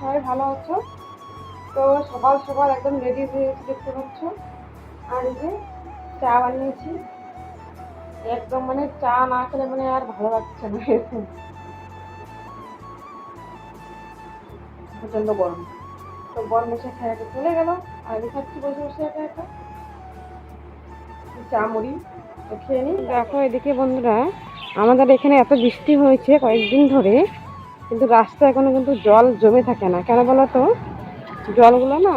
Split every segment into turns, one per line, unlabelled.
সবাই ভালো আছো? তো সকাল সকাল একদম রেডি হয়ে গেছি দেখতে পাচ্ছ। আর যে চা বানিয়েছি। একদম মানে চা না খেলে মানে আর ভালো লাগছে না। এরকম প্রচণ্ড গরম। তো গরম এসে খেয়াতে চলে গেল আর আমি খাচ্ছি বসে বসে একা একা। চা, মুড়ি, তো খেয়ে নিই। দেখো এদিকে বন্ধুরা, আমাদের এখানে এত বৃষ্টি হয়েছে কয়েকদিন ধরে। কিন্তু রাস্তা এখনও কিন্তু জল জমে থাকে না। কেন বলো তো? জলগুলো না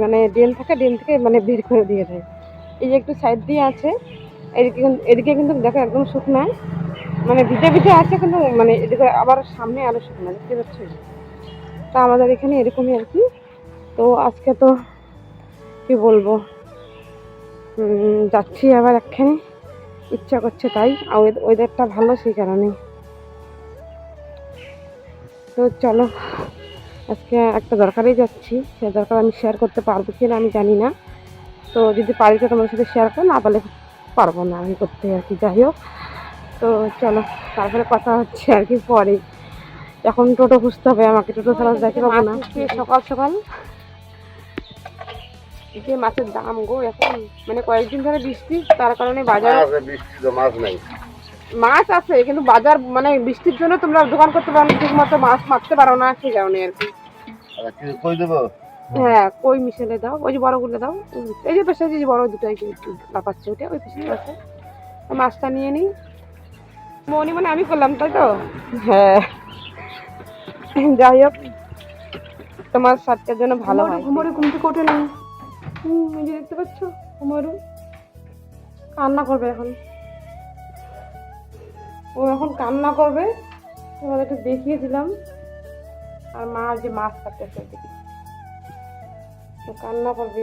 মানে ড্রেন থাকে ড্রেন থেকে মানে বের করে দিয়ে দেয়। এই যে একটু সাইড দিয়ে আছে, এদিকে এদিকে কিন্তু দেখো একদম শুকনা। মানে ভিজে ভিজে আছে কিন্তু মানে এদিকে আবার সামনে আরও শুকনা, দেখতে পাচ্ছি? তা আমাদের এখানে এরকমই আর কি। তো আজকে তো কি বলব? যাচ্ছি আবার একখানে। ইচ্ছা করছে তাই ওয়েদারটা ভালো সেই কারণে তো চলো আজকে একটা দরকারেই যাচ্ছি। সে দরকার আমি শেয়ার করতে পারব কিনা আমি জানি না। তো যদি পারি তো তোমার সাথে শেয়ার করো না পারলে পারব না আমি করতে আর কি। যাই হোক তো চলো তারপরে কথা হচ্ছে আর কি পরে। এখন টোটো খুঁজতে হবে আমাকে টোটো ছাড়া দেখতে পাবো না। সকাল সকাল। যে মাছের দাম গো এখন মানে কয়েকদিন ধরে বৃষ্টি তার কারণে বাজার
বৃষ্টি তো মাছ নাই।
মাছ আছে কিন্তু বাজার মানে বৃষ্টির জন্য তোমরা দোকান করতে পারো ঠিক মতো মাছ মারতে পারো না সেই কারণে আর কি।
কই দেবো?
হ্যাঁ কই মিশেলে দাও ওই যে বড়গুলো দাও এই যে পেশা যে বড় দুটাই লাপাচ্ছে ওটা ওই পেশে আছে। মাছটা নিয়ে নিই। মনি মানে আমি করলাম তাই তো? হ্যাঁ। যাই হোক তোমার স্বাদটার জন্য ভালো হয়। ঘুমোরে ঘুম থেকে ওঠে না। হুম এই যে দেখতে পাচ্ছ ঘুমোরু। কান্না করবে এখন। ও এখন কান্না করবে। তোমাদের একটু দেখিয়ে দিলাম। আর মা যে মাছ কাটতেছে ওদিকে তো কান্না করবে,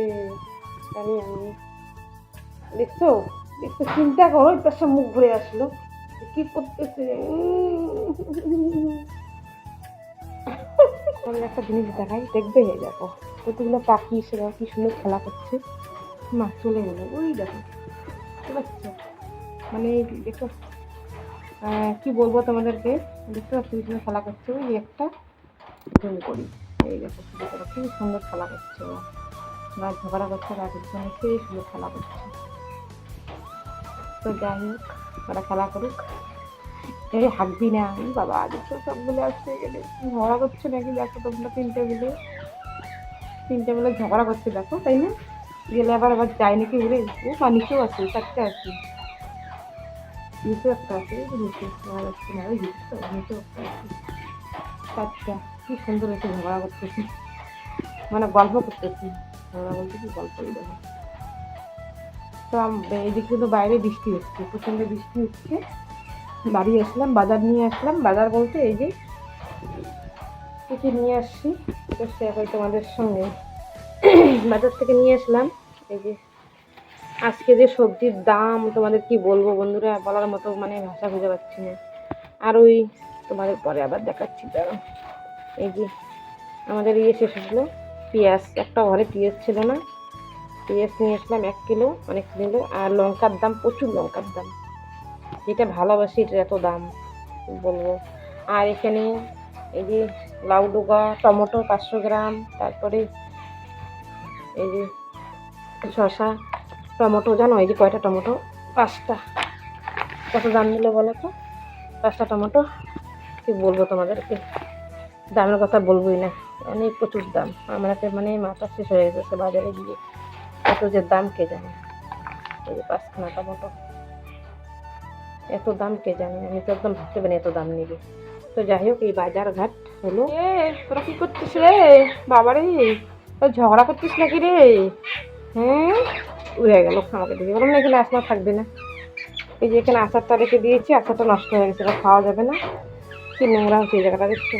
জানি আমি। দেখছ? দেখছ? চিন্তা করো তার সব মুখ ঘুরে আসলো। কি করতেছে। আমি একটা জিনিস দেখাই, দেখবে? দেখো, কতগুলো পাখি সেরা কি সুন্দর খেলা করছে। মা চলে গেলো। ওই দেখো মানে দেখো কি বলব তোমাদেরকে? দেখতে পাচ্ছি সুন্দর খেলা করছে ওই একটা। জুম করি। এই দেখো, কি সুন্দর খেলা করছে ও বা ঝগড়া করছে রাতের জন্য সেই সুন্দর খেলা করছে। তো যাই হোক, ওরা খেলা করুক। এই হাঁকবি না আমি বাবা দেখছ সবগুলো আসছে গেলে ঝগড়া করছে নাকি? দেখো তোমরা তিনটে মিলে। তিনটে মিলে ঝগড়া করছে, দেখো, তাই না? গেলে আবার আবার যায় নাকি উড়ে ও বা নিচেও আছে চারটে আছে। একটা আছে এই নিচে আর হচ্ছে না ওই তো, একটা আছে কি সুন্দর এসে ঝগড়া করতেছি মানে গল্প করতেছি ঝগড়া বলতে কি গল্পই দেখো তো এইদিকে কিন্তু বাইরে বৃষ্টি হচ্ছে প্রচণ্ড বৃষ্টি হচ্ছে বাড়ি আসলাম বাজার নিয়ে আসলাম বাজার বলতে এই যে কিছু নিয়ে আসছি তো সে হয় তোমাদের সঙ্গে বাজার থেকে নিয়ে আসলাম এই যে আজকে যে সবজির দাম তোমাদের কি বলব বন্ধুরা? বলার মতো মানে ভাষা খুঁজে পাচ্ছি না। আর ওই তোমাদের পরে আবার দেখাচ্ছি, দাঁড়াও। এই যে আমাদের ইয়ে শেষ হলো, পেঁয়াজ। একটা ঘরে পেঁয়াজ ছিল না। পেঁয়াজ নিয়ে আসলাম এক কিলো, অনেক কিলো। আর লঙ্কার দাম, প্রচুর লঙ্কার দাম। যেটা ভালোবাসি, এটার এত দাম, বলব। আর এখানে এই যে লাউ ডোগা টমেটো পাঁচশো গ্রাম, তারপরে এই যে শসা। টমেটো, জানো এই যে কয়টা টমেটো? পাঁচটা। কত দাম নিল বলো তো? পাঁচটা টমেটো। কি বলব তোমাদেরকে? দামের কথা বলবোই না। অনেক প্রচুর দাম। আমার একটা মানে মাথা শেষ হয়ে গেছে বাজারে গিয়ে। এত যে দাম কে জানে? এই যে পাঁচখানা টমেটো। এত দাম কে জানে? আমি তো একদম ভাবতে পারি এত দাম নেবে। তো যাই হোক, এই বাজার ঘাট হলো। এ, তোরা কি করছিস রে? বাবারে, তোর ঝগড়া করছিস নাকি রে? হ্যাঁ? উড়ে গেল আমাকে দেখে। বললাম, না, এখানে আসনা থাকবে না। এই যে এখানে আচারটা রেখে দিয়েছি আচারটা নষ্ট হয়ে গেছে খাওয়া যাবে না। কি নোংরা হচ্ছে এই জায়গাটা, দেখছ?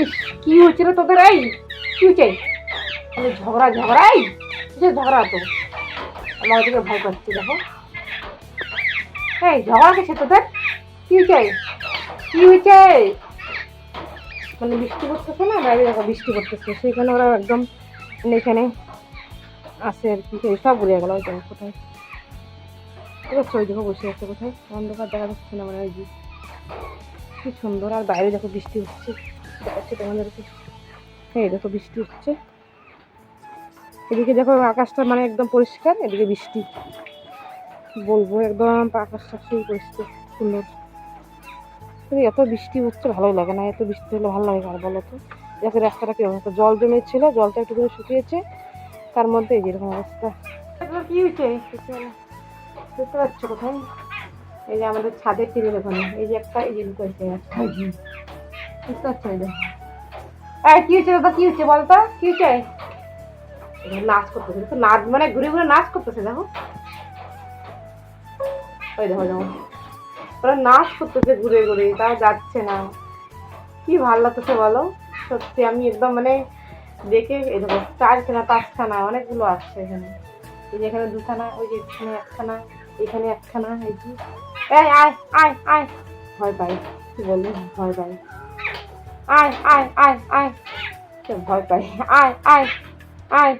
ইস, কি হচ্ছে রে তোদের, এই? কি চাই আমি ঝগড়া ঝগড়াই যে ঝগড়া তো আমার থেকে ভয় পাচ্ছি, দেখো। এই, ঝগড়া গেছে তোদের? কি হয়েছে কি হয়েছে মানে বৃষ্টি পড়তেছে না? বাইরে দেখো বৃষ্টি পড়তেছে, সেইখানে ওরা একদম মানে এখানে আছে আর কি সব ঘুরে গেল ওই কোথায়? এবার ওই দেখো বসে আছে কোথায়? অন্ধকার দেখা যাচ্ছে না মানে ওই যে। কি সুন্দর, আর বাইরে দেখো বৃষ্টি হচ্ছে। দেখাচ্ছি তোমাদেরকে। এই দেখো বৃষ্টি হচ্ছে। এদিকে দেখো আকাশটা মানে একদম পরিষ্কার, এদিকে বৃষ্টি। বলব একদম আকাশটা সেই পরিষ্কার, সুন্দর। কিন্তু এত বৃষ্টি হচ্ছে ভালো লাগে না, এত বৃষ্টি হলে ভালো লাগে আর বলো তো? দেখো রাস্তাটা কীরকম? জল জমেছিল, জলটা একটু শুকিয়েছে। তার মধ্যে যেরকম অবস্থা। কি হয়েছে? বুঝতে পারছ কোথায়? এই যে আমাদের ছাদের টেবিল ওখানে। এই যে একটা এই যে যে। বুঝতে পারছ এই যে? কি হয়েছে দাদা? কি হচ্ছে বলতো? কি হয়েছে? নাচ করতেছে। তো নাচ মানে ঘুরে ঘুরে নাচ করতেছে দেখো। ওই দেখো দেখো। ওরা নাচ করতেছে ঘুরে ঘুরে তাও যাচ্ছে না। কি ভালো লাগতেছে বলো? সত্যি আমি একদম মানে দেখে এই দেখো চারখানা পাঁচখানা অনেকগুলো আসছে এখানে। এই যে এখানে দুখানা ওই যে এখানে একখানা এখানে একখানা এই যে। এই আয় আয় আয়। ভয় পাই কি বলব? ভয় পাই আয় আয় আয় আয়। ভয় পাই আয় আয় আয়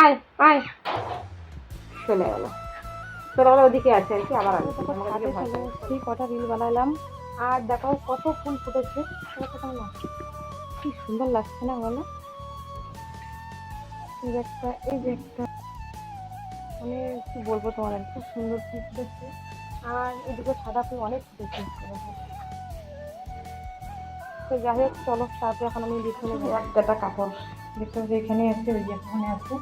আয় আয়। চলে গেল। চলে গেলো ওদিকে আছে আর কি আবার আমি সেই কটা রিল বানালাম। আর দেখো কত ফুল ফুটেছে। কি সুন্দর লাগছে না বলো? এই একটা, এই যে একটা। মানে কি বলব তোমার খুব সুন্দর ফুটেছে আর এদিকে সাদা ফুল অনেক ফুটেছে তো যাই হোক, চলো, তারপরে এখন আমি বিছানে একটা কাপড় দেখতে পাচ্ছি এখানে আছে ওই যে এখানে আছে।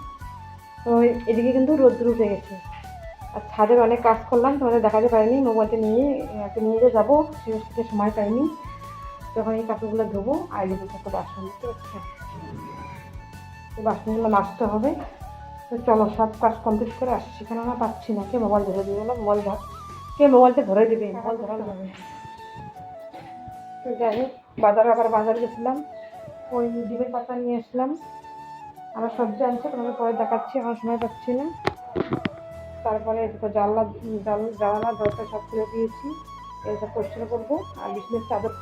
তো এদিকে কিন্তু রোদ্র উঠে গেছে। আর ছাদের অনেক কাজ করলাম, তোমাদের দেখাতে পারিনি। মোবাইলটা নিয়ে, একটা নিয়ে যে যাব সেটা সময় পাইনি। তখন এই কাপড়গুলো ধোবো, আর এদিকে কত বাসন পাচ্ছ বাসনগুলো মাজতে হবে। তো চলো, সব কাজ কমপ্লিট করে আসছি। কেননা পাচ্ছি না। কে মোবাইল ধরে দিয়ে গেলো মোবাইল ধর। কে মোবাইলটা ধরে দেবে? মোবাইল ধরা যাবে তো যাই হোক, বাজার আবার বাজার গেছিলাম। ওই ডিমের পাতা নিয়ে আসলাম। আমার সবজি আনছে তোমাকে পরে দেখাচ্ছি, আমার সময় পাচ্ছি না। তারপরে জানলা জানালা, দরজা সব খুলে দিয়েছি। এসব পরিষ্কার করব। আর বিছনের চাদর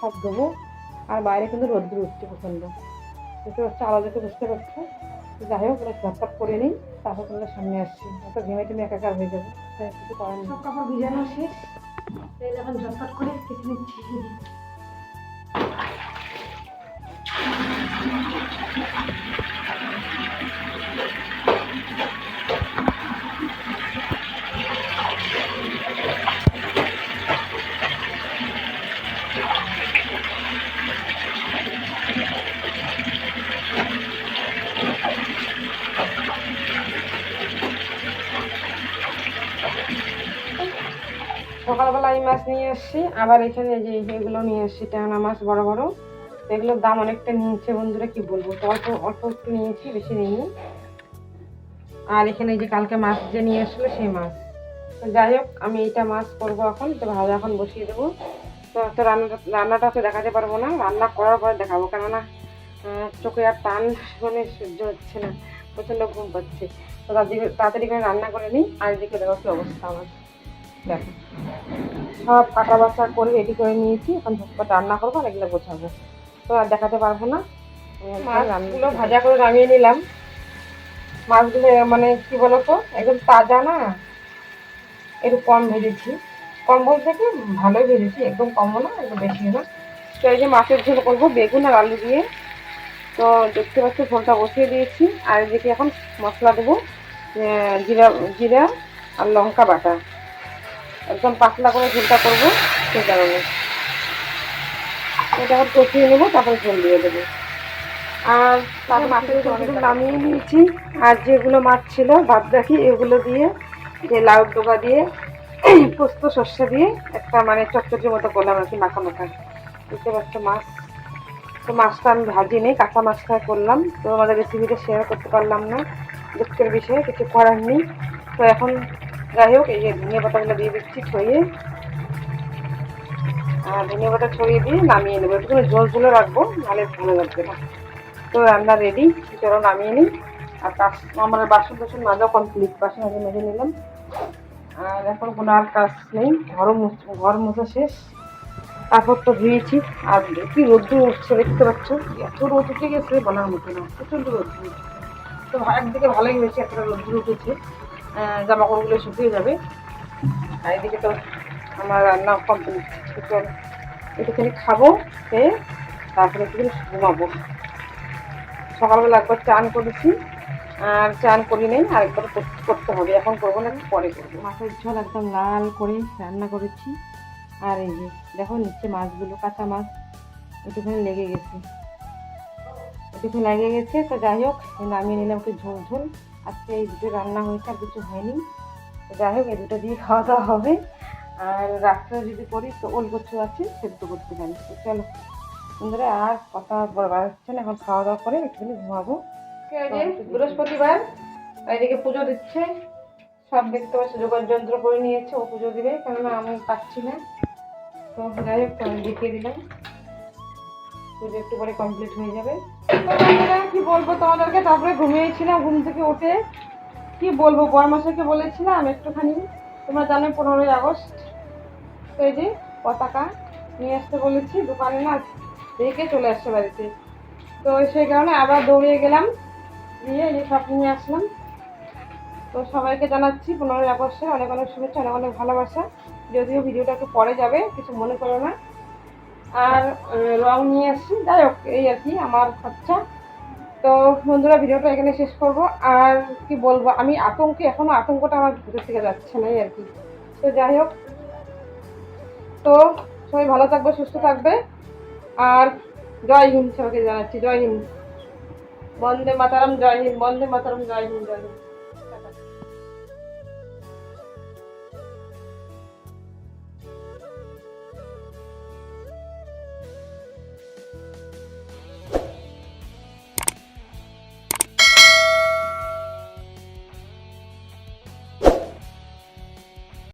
সব দেবো আর বাইরে কিন্তু রোদ্দুর উঠছে প্রচণ্ড। দেখতে পারছ আলো দেখে বুঝতে পারছ? যাই হোক ওরা ঝটপট করে নিই, তারপর তোমরা সামনে আসছি। অত ঘেমে টেমে একাকার হয়ে যাবে। তাই কিছু করার নেই। সব কাপড় ভিজানো শেষ। তাই এখন ঝটপট করে কেটে নিচ্ছি Thank এই মাছ নিয়ে এসেছি আবার এখানে যে এগুলো নিয়ে এসেছি ট্যাংরা মাছ বড় বড়, এগুলোর দাম অনেকটা নিয়েছে বন্ধুরা, কি বলব? তো অল্প অল্প একটু নিয়েছি, বেশি নিইনি। আর এখানে যে কালকে মাছ যে নিয়ে এসেছিল সেই মাছ। যাই হোক, আমি এইটা মাছ করব এখন, তো ভাজা এখন বসিয়ে দেবো। তো তো রান্নাটা রান্নাটা তো দেখাতে পারব না, রান্না করার পরে দেখাবো, কেননা চোখে আর টান মানে সহ্য হচ্ছে না, প্রচণ্ড ঘুম পাচ্ছে। তো তাড়াতাড়ি করে রান্না করে নিই, আর এদিকে দেখো কি অবস্থা আমার। দেখো। সব কাটা বাসা করে রেডি করে নিয়েছি। এখন ঝটপট রান্না করব আর এগুলো গোছাবো। তো আর দেখাতে পারব না। মাছগুলো ভাজা করে নামিয়ে নিলাম। মাছগুলো মানে কি বলতো? একদম তাজা না? একটু কম ভেজেছি। কম বলতে কি? ভালোই ভেজেছি। একদম কমও না একদম বেশিও না। তো এই যে মাছের ঝোল করব বেগুন আর আলু দিয়ে। তো দেখতে পাচ্ছি ঝোলটা বসিয়ে দিয়েছি। আর এদিকে এখন মশলা দেবো জিরা জিরা আর লঙ্কা বাটা। একদম পাতলা করে ঝোলটা করব, সেই কারণে। এটা এখন কষিয়ে নেব, তারপরে ঝোল দিয়ে দেবো। আর তার মাছের ঝোলগুলো নামিয়ে নিয়েছি। আর যেগুলো মাছ ছিল, বাদ রাখি এগুলো দিয়ে, যে লাউ ডোকা দিয়ে, পোস্ত শস্য দিয়ে, একটা মানে চচ্চড়ির মতো করলাম আর কি, মাখা মাখা। বুঝতে পারছ মাছ? তো মাছটা আমি ভাজি নেই, কাঁচা মাছটা করলাম। তো আমাদের রেসিপিটা শেয়ার করতে পারলাম না দুঃখের বিষয়ে, কিছু করার নেই। তো এখন যাই হোক এই যে ধনিয়া পাতাগুলো দিয়ে দিচ্ছি ছড়িয়ে আর ধনিয়া পাতা ছড়িয়ে দিয়ে নামিয়ে নেব একটু জল তুলে রাখব নাহলে ভালো লাগবে না তো রান্না রেডি চলো নামিয়ে নিই আর কাজ আমার বাসন টাসন মাজা কমপ্লিট বাসন আগে মেজে নিলাম আর এখন কোনো আর কাজ নেই ঘরও ঘর মোছা শেষ তারপর তো ধুয়েছি আর কি রোদ্দুর উঠছে দেখতে পাচ্ছ এত রোদ উঠে গেছে বলার মতো না প্রচণ্ড উঠছে তো একদিকে ভালোই হয়েছে এতটা রোদ্দুর উঠেছে জামা কাপড়গুলো শুকিয়ে যাবে। আর এদিকে তো আমার রান্না কমপ্লিট একটুখানি খাব, খেয়ে তারপরে একটুখানি ঘুমাবো। সকালবেলা একবার চান করেছি, আর চান করি নাই, আরেকবার কর- করতে হবে। এখন করব না, পরে করব। মাছের ঝোল একদম লাল করে রান্না করেছি। আর এই যে, দেখো নিচে মাছগুলো, কাঁচা মাছ, একটুখানি লেগে গেছে। একটুখানি লেগে গেছে, তো যাই হোক নামিয়ে নিলাম একটু ঝোল ঝোল আজকে এই দুটো রান্না হয়েছে আর কিছু হয়নি। যাই হোক, এই দুটো দিয়ে খাওয়া দাওয়া হবে। আর রাত্রে যদি করি, তো ওল কচু আছে, সেদ্ধ করতে পারি তো চলো, বন্ধুরা, আর কথা হচ্ছে না, এখন খাওয়া দাওয়া করে একটুখানি ঘুমাবো। বৃহস্পতিবার, এদিকে পুজো দিচ্ছে। সব দেখতে পাচ্ছি যোগার যন্ত্র করে নিয়েছে, ও পুজো দিবে, কেননা আমি পাচ্ছি না। তো যাই হোক আমি দেখিয়ে দিলাম। পুজো একটু পরে কমপ্লিট হয়ে যাবে। কি বলব তোমাদেরকে? তারপরে ঘুমিয়েছিলাম, ঘুম থেকে উঠে কি বলব বরমাসাকে বলেছিলাম একটুখানি। তোমরা জানো পনেরোই আগস্ট, তো এই যে পতাকা নিয়ে আসতে বলেছি, দোকানে না রেখে চলে আসছে বাড়িতে। তো সেই কারণে আবার দৌড়িয়ে গেলাম দিয়ে এই সব নিয়ে আসলাম। তো সবাইকে জানাচ্ছি পনেরোই আগস্টে অনেক অনেক শুভেচ্ছা, অনেক অনেক ভালোবাসা। যদিও ভিডিওটা একটু পরে যাবে, কিছু মনে করো না। আর রং নিয়ে আসছি যাই হোক, এই আর কি, আমার খরচা। তো বন্ধুরা, ভিডিওটা এখানে শেষ করব। আর কি বলব, আমি আতঙ্কে, এখনও আতঙ্কটা আমার ভিতর থেকে যাচ্ছে না আর কি। তো যাই হোক, তো সবাই ভালো থাকবে, সুস্থ থাকবে। আর জয় হিন্দ সবাইকে জানাচ্ছি, জয় হিন্দ। বন্দে মাতারাম, জয় হিন্দ, বন্দে মাতারাম, জয় হিন্দ জয় হিন্দ।